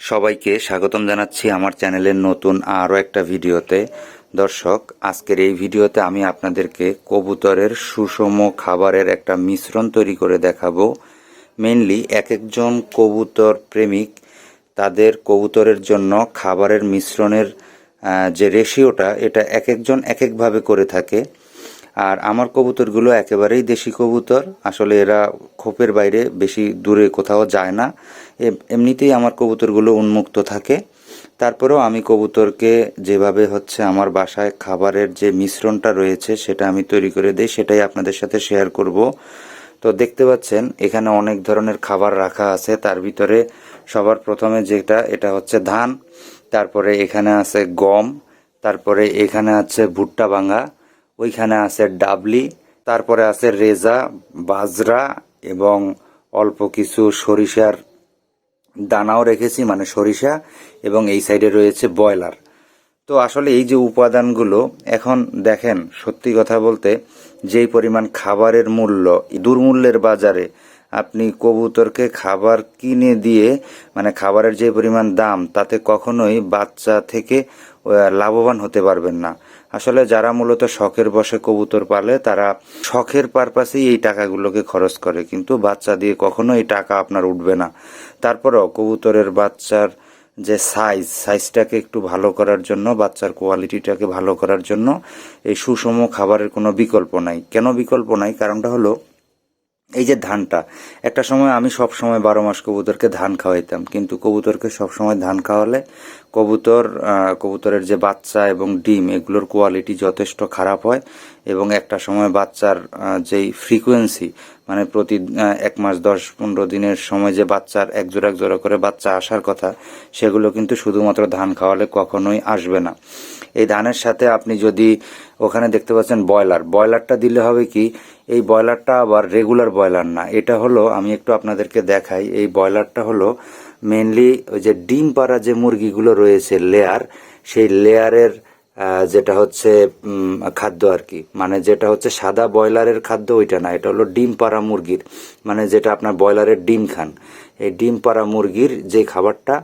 সবাইকে স্বাগতম জানাচ্ছি আমার চ্যানেলের নতুন আরও একটা ভিডিওতে। দর্শক, আজকের এই ভিডিওতে আমি আপনাদেরকে কবুতরের সুষম খাবারের একটা মিশ্রণ তৈরি করে দেখাবো। মেনলি এক একজন কবুতর প্রেমিক, তাদের কবুতরের জন্য খাবারের মিশ্রণের যে রেশিওটা এটা এক একজন এক একভাবে করে থাকে। আর আমার কবুতরগুলো একেবারেই দেশি কবুতর। আসলে এরা খোপের বাইরে বেশি দূরে কোথাও যায় না। এমনিতেই আমার কবুতরগুলো উন্মুক্ত থাকে। তারপরেও আমি কবুতরকে যেভাবে হচ্ছে আমার বাসায় খাবারের যে মিশ্রণটা রয়েছে সেটা আমি তৈরি করে দিই, সেটাই আপনাদের সাথে শেয়ার করব। তো দেখতে পাচ্ছেন, এখানে অনেক ধরনের খাবার রাখা আছে। তার ভিতরে সবার প্রথমে যেটা, এটা হচ্ছে ধান। তারপরে এখানে আছে গম। তারপরে এখানে আছে ভুট্টা ভাঙা। ওইখানে আছে ডাবলি, তারপরে আছে রেজা, বাজরা এবং অল্প কিছু সরিষার দানাও রেখেছি মানে সরিষা, এবং এই সাইডে রয়েছে ব্রয়লার। তো আসলে এই যে উপাদানগুলো, এখন দেখেন, সত্যি কথা বলতে, যেই পরিমাণ খাবারের মূল্য, দুর্মূল্যের বাজারে, আপনি কবুতরকে খাবার কিনে দিয়ে মানে খাবারের যে পরিমাণ দাম, তাতে কখনোই বাচ্চা থেকে লাভবান হতে পারবেন না। আসলে যারা মূলত শখের বসে কবুতর পালে, তারা শখের পারপাসেই এই টাকাগুলোকে খরচ করে। কিন্তু বাচ্চা দিয়ে কখনো এই টাকা আপনার উঠবে না। তারপরেও কবুতরের বাচ্চার যে সাইজ সাইজটাকে একটু ভালো করার জন্য, বাচ্চার কোয়ালিটিটাকে ভালো করার জন্য এই সুষম খাবারের কোনো বিকল্প নাই। কেন বিকল্প নাই? কারণটা হলো এই যে ধানটা, একটা সময় আমি সব সময় বারো মাস কবুতরকে ধান খাওয়াইতাম, কিন্তু কবুতরকে সব সময় ধান খাওয়ালে কবুতর কবুতরের যে বাচ্চা এবং ডিম, এগুলোর কোয়ালিটি যথেষ্ট খারাপ হয় এবং একটা সময় বাচ্চার যেই ফ্রিকোয়েন্সি মানে প্রতি এক মাস, দশ, পনেরো দিনের সময় যে বাচ্চার এক জোড়া এক জোড়া করে বাচ্চা আসার কথা, সেগুলো কিন্তু শুধুমাত্র ধান খাওয়ালে কখনোই আসবে না। এই ধানের সাথে আপনি যদি, ওখানে দেখতে পাচ্ছেন ব্রয়লার, ব্রয়লারটা দিলে হবে কি এই ব্রয়লারটা আবার রেগুলার ব্রয়লার না। এটা হলো, আমি একটু আপনাদেরকে দেখাই, এই ব্রয়লারটা হলো মেনলি ওই যে ডিম পাড়া যে মুরগিগুলো রয়েছে লেয়ার সেই লেয়ারের যেটা হচ্ছে খাদ্য আর কি। মানে যেটা হচ্ছে সাদা ব্রয়লারের খাদ্য, ওইটা না। এটা হলো ডিম পাড়া মুরগির মানে যেটা আপনার ব্রয়লারের ডিম খান। এই ডিম পাড়া মুরগির যে খাবারটা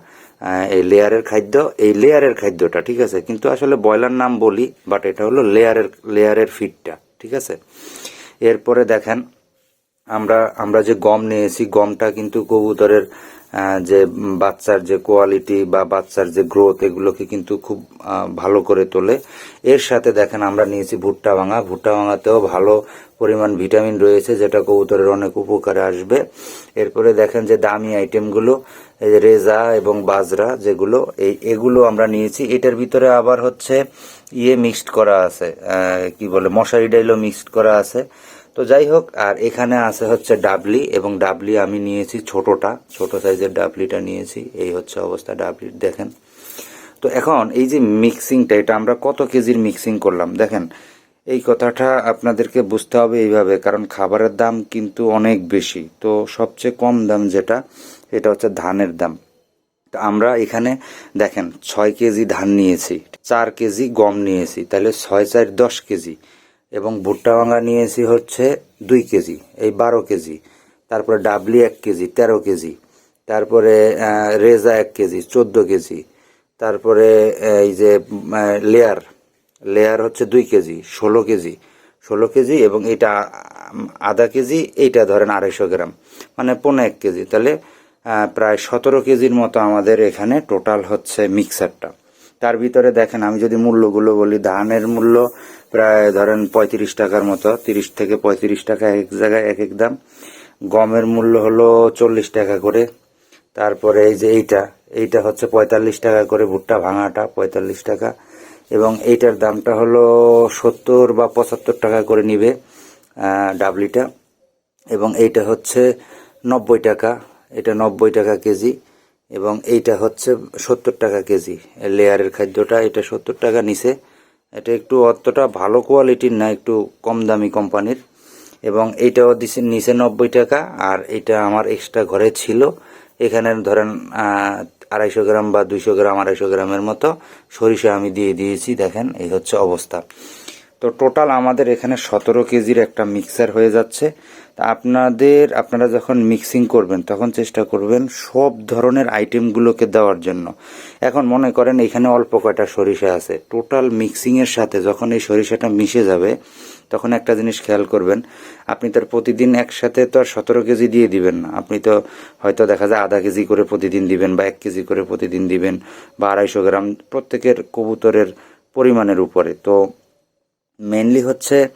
এই লেয়ারের খাদ্য, এই লেয়ারের খাদ্যটা, ঠিক আছে? কিন্তু আসলে ব্রয়লার নাম বলি বাট এটা হলো লেয়ারের লেয়ারের ফিডটা ঠিক আছে? এরপরে দেখেন আমরা আমরা যে গম নিয়েছি, গমটা কিন্তু কবুতরের যে বাচ্চার যে কোয়ালিটি বা বাচ্চার যে গ্রোথ এগুলোকে কিন্তু খুব ভালো করে তোলে। এর সাথে দেখেন আমরা নিয়েছি ভুট্টা ভাঙা। ভুট্টা ভাঙাতেও ভালো পরিমাণ ভিটামিন রয়েছে, যেটা কবুতরের অনেক উপকারে আসবে। এরপরে দেখেন যে দামি আইটেমগুলো রেজা এবং বাজরা যেগুলো, এই, এগুলো আমরা নিয়েছি। এটার ভিতরে আবার হচ্ছে ইয়ে মিক্সড করা আছে কি বলে, মশারি ডাইলও মিক্সড করা আছে। তো যাই হোক আর এখানে আছে হচ্ছে ডাবলি, এবং ডাবলি আমি নিয়েছি ছোটটা, ছোট সাইজের ডাবলিটা নিয়েছি, এই হচ্ছে অবস্থা ডাবলির, দেখেন। তো এখন এই যে মিক্সিংটা, এটা আমরা কত কেজির মিক্সিং করলাম, দেখেন। এই কথাটা আপনাদেরকে বুঝতে হবে এইভাবে, কারণ খাবারের দাম কিন্তু অনেক বেশি। তো সবচেয়ে কম দাম যেটা, এটা হচ্ছে ধানের দাম। তো আমরা এখানে, দেখেন, ছয় কেজি ধান নিয়েছি, চার কেজি গম নিয়েছি, তাহলে ছয় চার দশ কেজি। এবং ভুট্টা ভাঙা নিয়েছি হচ্ছে দুই কেজি, এই বারো কেজি। তারপরে ডাবলি এক কেজি, তেরো কেজি। তারপরে রেজা এক কেজি, চোদ্দ কেজি। তারপরে এই যে লেয়ার লেয়ার হচ্ছে দুই কেজি, ষোলো কেজি। ষোলো কেজি এবং এটা আধা কেজি, এইটা ধরেন আড়াইশো গ্রাম। মানে পনেরো এক কেজি। তাহলে প্রায় সতেরো কেজির মতো আমাদের এখানে টোটাল হচ্ছে মিক্সারটা। তার ভিতরে দেখেন, আমি যদি মূল্যগুলো বলি ধানের মূল্য প্রায় ধরেন পঁয়ত্রিশ টাকার মতো, তিরিশ থেকে পঁয়ত্রিশ টাকা এক জায়গায় এক এক দাম। গমের মূল্য হলো চল্লিশ টাকা করে। তারপরে এই যে এইটা এইটা হচ্ছে পঁয়তাল্লিশ টাকা করে ভুট্টা ভাঙাটা, পঁয়তাল্লিশ টাকা। এবং এইটার দামটা হলো সত্তর বা পঁচাত্তর টাকা করে নিবে ডাবলিটা। এবং এইটা হচ্ছে নব্বই টাকা, এটা নব্বই টাকা কেজি। এবং এইটা হচ্ছে সত্তর টাকা কেজি। লেয়ারের খাদ্যটা, এটা সত্তর টাকা নিচে। এটা একটু অতটা ভালো কোয়ালিটির না, একটু কম দামি কোম্পানির। এবং এইটাও দিছে নিচে নব্বই টাকা, আর এটা আমার এক্সট্রা ঘরে ছিল। এখানে ধরেন আড়াইশো গ্রাম বা দুইশো গ্রাম, আড়াইশো গ্রামের মতো সরিষা আমি দিয়ে দিয়েছি, দেখেন, এই হচ্ছে অবস্থা। তো টোটাল আমাদের এখানে সতেরো কেজির একটা মিক্সার হয়ে যাচ্ছে। তা আপনাদের, আপনারা যখন মিক্সিং করবেন, তখন চেষ্টা করবেন সব ধরনের আইটেমগুলোকে দেওয়ার জন্য। এখন মনে করেন এখানে অল্প কয়টা সরিষা আছে। টোটাল মিক্সিংয়ের সাথে যখন এই সরিষাটা মিশে যাবে, তখন একটা জিনিস খেয়াল করবেন, আপনি তার প্রতিদিন একসাথে তো আর সতেরো কেজি দিয়ে দিবেন না। আপনি তো হয়তো দেখা যায় আধা কেজি করে প্রতিদিন দিবেন বা এক কেজি করে প্রতিদিন দিবেন বা আড়াইশো গ্রাম প্রত্যেকের কবুতরের পরিমাণের উপরে। তো মেনলি হচ্ছে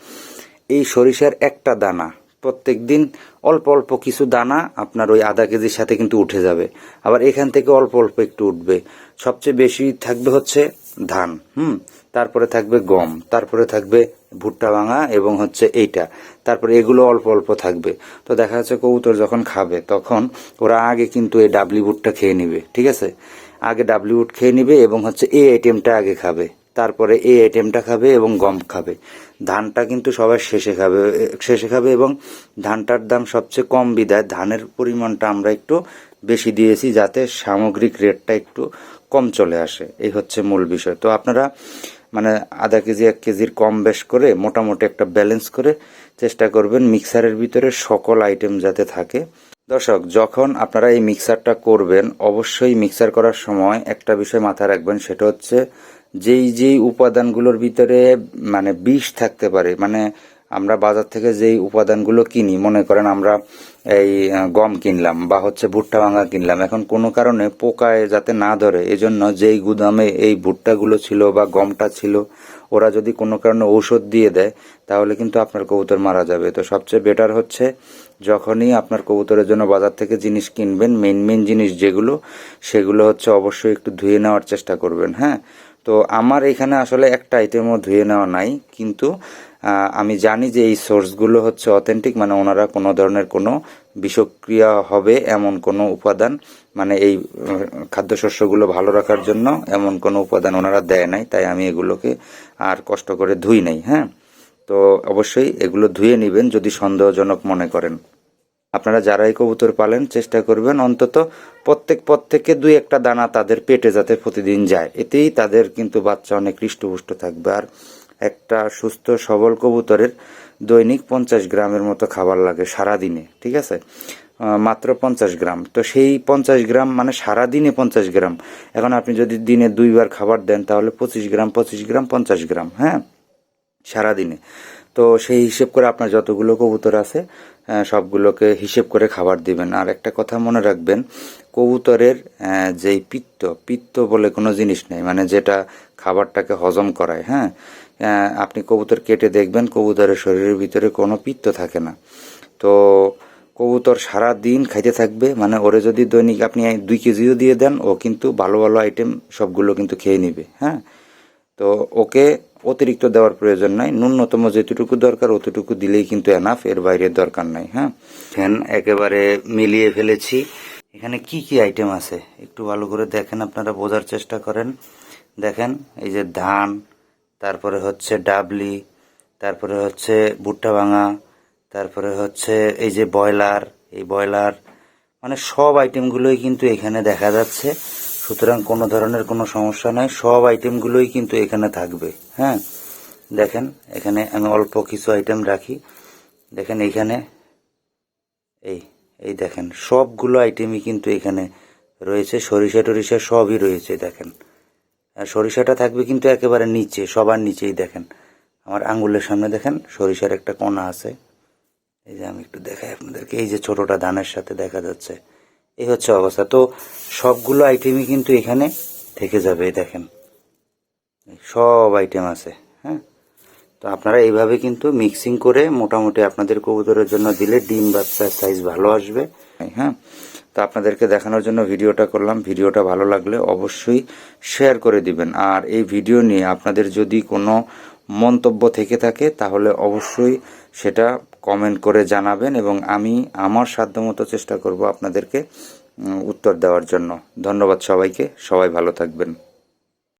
এই সরিষার একটা দানা। প্রত্যেক দিন অল্প অল্প কিছু দানা আপনার ওই আধা কেজির সাথে কিন্তু উঠে যাবে। আবার এখান থেকে অল্প অল্প একটু উঠবে। সবচেয়ে বেশি থাকবে হচ্ছে ধান, হুম? তারপরে থাকবে গম, তারপরে থাকবে ভুট্টা ভাঙা এবং হচ্ছে এইটা। তারপরে এগুলো অল্প অল্প থাকবে। তো দেখা যাচ্ছে কবুতর যখন খাবে, তখন ওরা আগে কিন্তু এই ডাবলি বুটটা খেয়ে নিবে, ঠিক আছে? আগে ডাবলি বুট খেয়ে নিবে এবং হচ্ছে এই আইটেমটা আগে খাবে। তারপরে এই আইটেমটা খাবে এবং গম খাবে। ধানটা কিন্তু সবার শেষে খাবে শেষে খাবে এবং ধানটার দাম সবচেয়ে কম বিদায়। ধানের পরিমাণটা আমরা একটু বেশি দিয়েছি যাতে সামগ্রিক রেটটা একটু কম চলে আসে। এই হচ্ছে মূল বিষয়। তো আপনারা মানে আধা কেজি, এক কেজির কম বেশ করে মোটামুটি একটা ব্যালেন্স করে চেষ্টা করবেন মিক্সারের ভিতরে সকল আইটেম যাতে থাকে। দর্শক, যখন আপনারা এই মিক্সারটা করবেন, অবশ্যই মিক্সার করার সময় একটা বিষয় মাথায় রাখবেন, সেটা হচ্ছে যেই যেই উপাদানগুলোর ভিতরে মানে বিষ থাকতে পারে মানে আমরা বাজার থেকে যেই উপাদানগুলো কিনি, মনে করেন আমরা এই গম কিনলাম বা হচ্ছে ভুট্টা ভাঙা কিনলাম, এখন কোনো কারণে পোকায় যাতে না ধরে, এজন্য যেই গুদামে এই ভুট্টাগুলো ছিল বা গমটা ছিল, ওরা যদি কোনো কারণে ঔষধ দিয়ে দেয়, তাহলে কিন্তু আপনার কবুতর মারা যাবে। তো সবচেয়ে বেটার হচ্ছে যখনই আপনার কবুতরের জন্য বাজার থেকে জিনিস কিনবেন মেন মেন জিনিস যেগুলো, সেগুলো হচ্ছে অবশ্যই একটু ধুয়ে নেওয়ার চেষ্টা করবেন হ্যাঁ? তো আমার এখানে আসলে একটা আইটেমও ধুয়ে নেওয়া নাই, কিন্তু আমি জানি যে এই সোর্সগুলো হচ্ছে অথেন্টিক মানে ওনারা কোনো ধরনের কোনো বিষক্রিয়া হবে এমন কোনো উপাদান মানে এই খাদ্যশস্যগুলো ভালো রাখার জন্য এমন কোনো উপাদান ওনারা দেয় নাই, তাই আমি এগুলোকে আর কষ্ট করে ধুই নাই হ্যাঁ? তো অবশ্যই এগুলো ধুয়ে নেবেন যদি সন্দেহজনক মনে করেন। আপনারা যারাই কবুতর পালেন, চেষ্টা করবেন অন্তত প্রত্যেক পথ থেকে দুই একটা দানা তাদের পেটে যাতে প্রতিদিন যায়। এতেই তাদের কিন্তু বাচ্চা অনেক হৃষ্টপুষ্ট থাকবে। আর একটা সুস্থ, সবল কবুতরের দৈনিক পঞ্চাশ গ্রামের মতো খাবার লাগে সারা দিনে ঠিক আছে? মাত্র পঞ্চাশ গ্রাম। তো সেই পঞ্চাশ গ্রাম মানে সারা দিনে পঞ্চাশ গ্রাম। এখন আপনি যদি দিনে দুইবার খাবার দেন, তাহলে পঁচিশ গ্রাম পঁচিশ গ্রাম, পঞ্চাশ গ্রাম হ্যাঁ? সারাদিনে। তো সেই হিসেব করে আপনার যতগুলো কবুতর আছে সবগুলোকে হিসেব করে খাবার দিবেন। আর একটা কথা মনে রাখবেন, কবুতরের যেই পিত্ত পিত্ত বলে কোনো জিনিস নেই মানে যেটা খাবারটাকে হজম করায় হ্যাঁ? আপনি কবুতর কেটে দেখবেন, কবুতরের শরীরের ভিতরে কোনো পিত্ত থাকে না। তো কবুতর সারা দিন খাইতে থাকবে মানে ওরে যদি দৈনিক আপনি দুই কেজিও দিয়ে দেন, ও কিন্তু ভালো ভালো আইটেম সবগুলো কিন্তু খেয়ে নিবে হ্যাঁ? তো ওকে অতিরিক্ত দেওয়ার প্রয়োজন নাই। ন্যূনতম যেটুকু দরকার অতটুকু দিলেই কিন্তু এনাফ এর বাইরে দরকার নাই হ্যাঁ? ফ্যান একেবারে মিলিয়ে ফেলেছি। এখানে কি কি আইটেম আছে? একটু ভালো করে দেখেন, আপনারা বোঝার চেষ্টা করেন। দেখেন, এই যে ধান, তারপরে হচ্ছে ডাবলি, তারপরে হচ্ছে ভুট্টা ভাঙা, তারপরে হচ্ছে এই যে ব্রয়লার, এই ব্রয়লার মানে সব আইটেমগুলোই কিন্তু এখানে দেখা যাচ্ছে। সুতরাং কোনো ধরনের কোনো সমস্যা নাই। সব আইটেমগুলোই কিন্তু এখানে থাকবে। হ্যাঁ? দেখেন, এখানে আমি অল্প কিছু আইটেম রাখি। দেখেন, এখানে এই এই দেখেন, সবগুলো আইটেমই কিন্তু এখানে রয়েছে। সরিষা টরিষা সবই রয়েছে, দেখেন। আর সরিষাটা থাকবে কিন্তু একেবারে নিচে, সবার নিচেই দেখেন। আমার আঙ্গুলের সামনে দেখেন, সরিষার একটা কোনা আছে। এই যে আমি একটু দেখাই আপনাদেরকে। এই যে ছোটোটা ধানের সাথে দেখা যাচ্ছে। এই হচ্ছে অবস্থা। তো সবগুলো আইটেমই কিন্তু এখানে থেকে যাবে দেখেন। সব আইটেম আছে হ্যাঁ? তো আপনারা এইভাবে কিন্তু মিক্সিং করে মোটামুটি আপনাদের কবুতরের জন্য দিলে ডিম বাচ্চার সাইজ ভালো আসবে হ্যাঁ? তো আপনাদেরকে দেখানোর জন্য ভিডিওটা করলাম। ভিডিওটা ভালো লাগলে অবশ্যই শেয়ার করে দিবেন। আর এই ভিডিও নিয়ে আপনাদের যদি কোনো মন্তব্য থেকে থাকে, তাহলে অবশ্যই সেটা কমেন্ট করে জানাবেন এবং আমি আমার সাধ্যমতো চেষ্টা করব আপনাদেরকে উত্তর দেওয়ার জন্য। ধন্যবাদ সবাইকে। সবাই ভালো থাকবেন।